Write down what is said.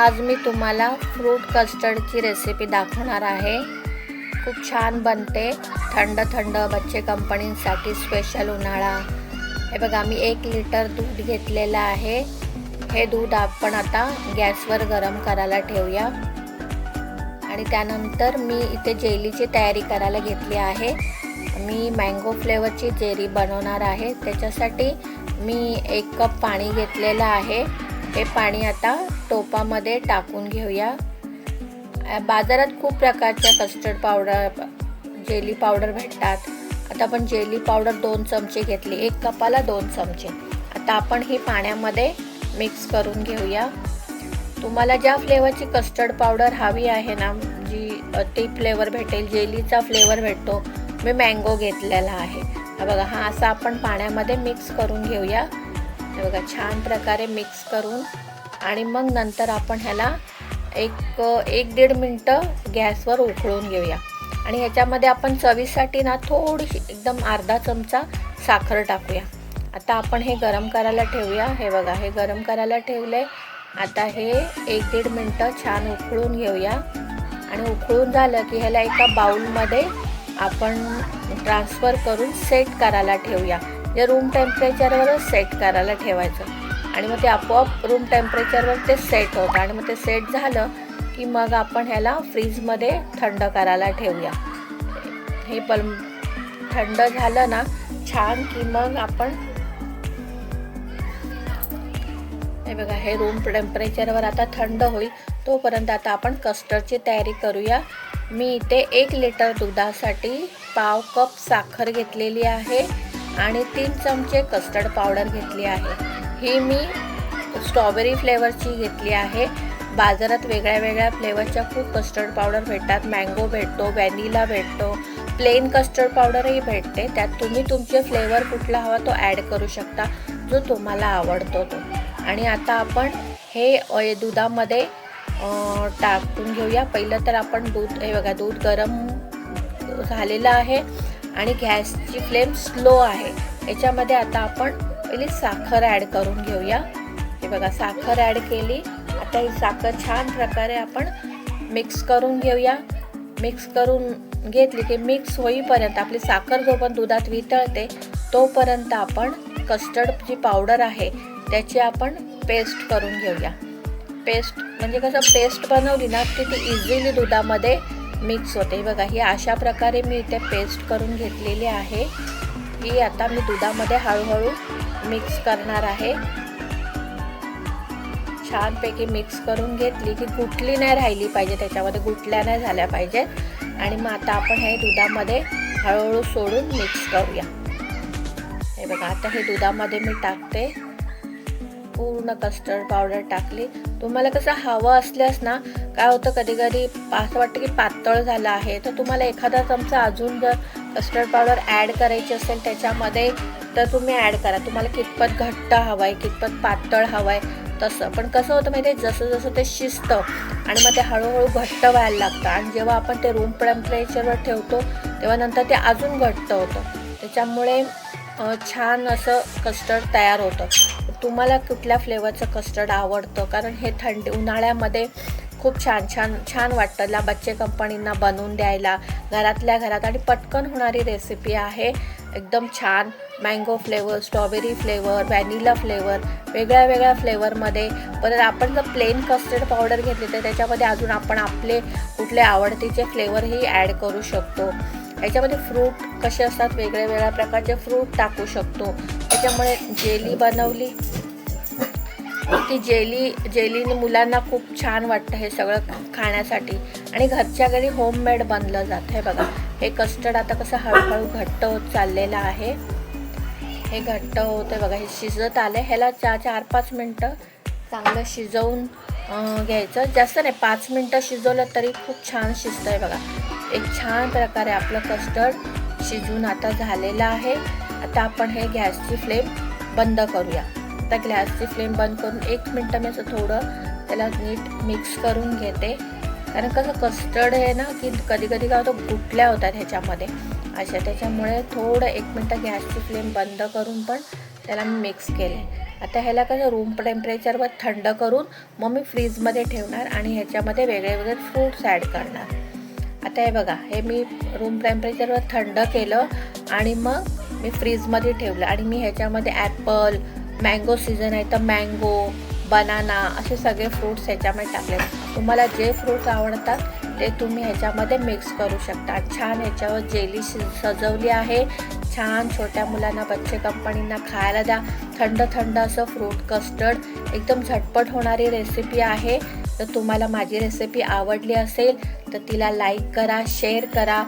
आज मी तुम्हाला fruit कस्टर्डची recipe दाखवणार आहे. खूप छान बनते. थंड थंड बच्चे कंपनीसाठी स्पेशल उन्हाळा. हे बघा मी एक लिटर दूध घेतलेलं आहे. हे दूध आपण आता गॅसवर गरम करायला ठेवूया. आणि त्यानंतर मी इथे जेलीची तयारी करायला घेतली आहे. मी मँगो फ्लेवरची जेरी बनवणार आहे. त्याच्यासाठी मी एक कप पाणी घेतलेलं आहे. हे पाणी आता टोपामध्ये टाकून घेऊया. बाजारात खूप प्रकारच्या कस्टर्ड पावडर जेली पावडर भेटतात. आता आपण जेली पावडर दोन चमचे घेतली एक कपाला दोन चमचे. आता आपण ही पाण्यामध्ये मिक्स करून घेऊया. तुम्हाला ज्या फ्लेवरची कस्टर्ड पावडर हवी आहे ना जी ती फ्लेवर भेटेल जेलीचा फ्लेवर भेटतो मी मँगो घेतलेला आहे. बघा हा असा आपण पाण्यामध्ये मिक्स करून घेऊया. हे बघा छान प्रकारे मिक्स करून आणि मग नंतर आपण ह्याला एक एक दीड मिनटं गॅसवर उकळून घेऊया. आणि ह्याच्यामध्ये आपण चवीसाठी ना थोडीशी एकदम अर्धा चमचा साखर टाकूया. आता आपण हे गरम करायला ठेवूया. हे बघा हे गरम करायला ठेवले. आता हे एक दीड मिनटं छान उकळून घेऊया. आणि उकळून झालं की ह्याला एका बाऊलमध्ये आपण ट्रान्सफर करून सेट करायला ठेवूया. जे रूम टेम्परेचरवरच सेट करायला ठेवायचं. आणि मग ते आपोआप रूम टेम्परेचरवर ते सेट होतं. आणि मग ते सेट झालं की मग आपण ह्याला फ्रीजमध्ये थंड करायला ठेवूया. हे पल थंड झालं ना छान की मग आपण हे बघा हे रूम टेम्परेचरवर आता थंड होईल. तोपर्यंत आता आपण कस्टर्डची तयारी करूया. मी इथे एक लिटर दुधासाठी पाव कप साखर घेतलेली आहे. आणि तीन चमचे कस्टर्ड पावडर घेतली आहे. ही मी स्ट्रॉबेरी फ्लेवरची घेतली आहे. बाजारात वेगळ्या वेगळ्या फ्लेवरच्या खूप कस्टर्ड पावडर भेटतात. मँगो भेटतो व्हॅनिला भेटतो प्लेन कस्टर्ड पावडरही भेटते. त्यात तुम्ही तुमचे फ्लेवर कुठला हवा तो ॲड करू शकता जो तुम्हाला आवडतो तो. आणि आता आपण हे दुधामध्ये टाकून घेऊया. पहिलं तर आपण दूध हे बघा दूध गरम झालेलं आहे. आणि गॅसची फ्लेम स्लो आहे. याच्यामध्ये आता आपण पहिली साखर ॲड करून घेऊया. हे बघा साखर ॲड केली. आता ही साखर छान प्रकारे आपण मिक्स करून घेऊया. मिक्स करून घेतली की मिक्स होईपर्यंत आपली साखर जो पण दुधात वितळते तोपर्यंत आपण कस्टर्ड जी पावडर आहे त्याची आपण पेस्ट करून घेऊया. पेस्ट म्हणजे कसं पेस्ट बनवली ना की ती इझिली दुधामध्ये मिक्स होते. बघा ही अशा प्रकारे मी इथे पेस्ट करून घेतलेली आहे. ही आता मी दुधामध्ये हळूहळू मिक्स करणार आहे. छानपैकी मिक्स करून घेतली की गुटली नाही राहिली पाहिजे त्याच्यामध्ये गुटल्या नाही झाल्या पाहिजेत. आणि मग आता आपण हे दुधामध्ये हळूहळू सोडून मिक्स करूया. हे बघा आता हे दुधामध्ये मी टाकते. पूर्ण कस्टर्ड पावडर टाकली. तुम्हाला कसं हवं असल्यास ना काय होतं कधी कधी असं वाटतं की पातळ झालं आहे. तर तुम्हाला एखादा चमचा अजून जर कस्टर्ड पावडर ॲड करायची असेल त्याच्यामध्ये तर तुम्ही ॲड करा. तुम्हाला कितपत घट्ट हवं आहे कितपत पातळ हवं आहे तसं. पण कसं होतं माहिती आहे जसं जसं ते शिजतं आणि मग ते हळूहळू घट्ट व्हायला लागतं. आणि जेव्हा आपण ते रूम टेम्परेचरवर ठेवतो तेव्हा नंतर ते अजून घट्ट होतं. त्याच्यामुळे छान असं कस्टर्ड तयार होतं. तुम्हाला कुठल्या फ्लेवरचं कस्टर्ड आवडतं? कारण हे थंडी उन्हाळ्यामध्ये खूप छान छान छान वाटतं. ला बच्चे कंपनींना बनवून द्यायला घरातल्या घरात. आणि पटकन होणारी रेसिपी आहे एकदम छान. Mango flavour strawberry flavour vanilla flavour वेगळ्या वेगळ्या फ्लेवरमध्ये परत आपण जर प्लेन कस्टर्ड पावडर घेतली तर त्याच्यामध्ये अजून आपण आपले कुठले आवडतीचे फ्लेवरही ॲड करू शकतो. याच्यामध्ये फ्रूट कसे असतात? वेगळ्या वेगळ्या प्रकारचे फ्रूट टाकू शकतो. त्याच्यामुळे जेली बनवली. ती जेली जेलीने मुलांना खूप छान वाटतं हे सगळं खाण्यासाठी. आणि घरच्या घरी होममेड बनलं जातं. आहे बघा हे कस्टर्ड आता कसं हळूहळू घट्ट होत चाललेलं आहे. हे घट्ट होतं बघा हे शिजत आलं ह्याला चार चार पाच मिनटं चांगलं शिजवून घ्यायचं. जास्त नाही पाच मिनटं शिजवलं तरी खूप छान शिजतं आहे बघा. एक छान प्रकारे आपलं कस्टर्ड शिजून आता झालेलं आहे. आता आपण हे गॅसची फ्लेम बंद करूया. आता गॅसची फ्लेम बंद करून एक मिनटं मी असं थोडं त्याला नीट मिक्स करून घेते. कारण कसं कस्टर्ड आहे ना की कधी कधी काय होतं गुटल्या होतात ह्याच्यामध्ये. अशा त्याच्यामुळे थोडं एक मिनटं गॅसची फ्लेम बंद करून पण त्याला मी मिक्स केले आता ह्याला कसं रूम टेम्परेचरवर थंड करून मग मी फ्रीजमध्ये ठेवणार आणि ह्याच्यामध्ये वेगळे वेगळे फ्रूट्स ॲड करणार. आता हे बघा हे मी रूम टेम्परेचरवर थंड केलं आणि मग मी फ्रीजमध्ये ठेवलं आणि मी ह्याच्यामध्ये ॲपल मँगो सीझन आहे तर मँगो बनाना असे सगळे फ्रूट्स ह्याच्यामध्ये टाकले तुम्हाला जे फ्रूट्स आवडतात ते तुम्ही ह्याच्यामध्ये मिक्स करू शकता. छान ह्याच्यावर जेली सजवली आहे. छान छोट्या मुलांना बच्चे कंपनींना खायला द्या. थंड थंड असं फ्रूट कस्टर्ड. एकदम झटपट होणारी रेसिपी आहे. तर तुम्हाला माझी रेसिपी आवडली असेल तर तिला लाईक करा शेअर करा.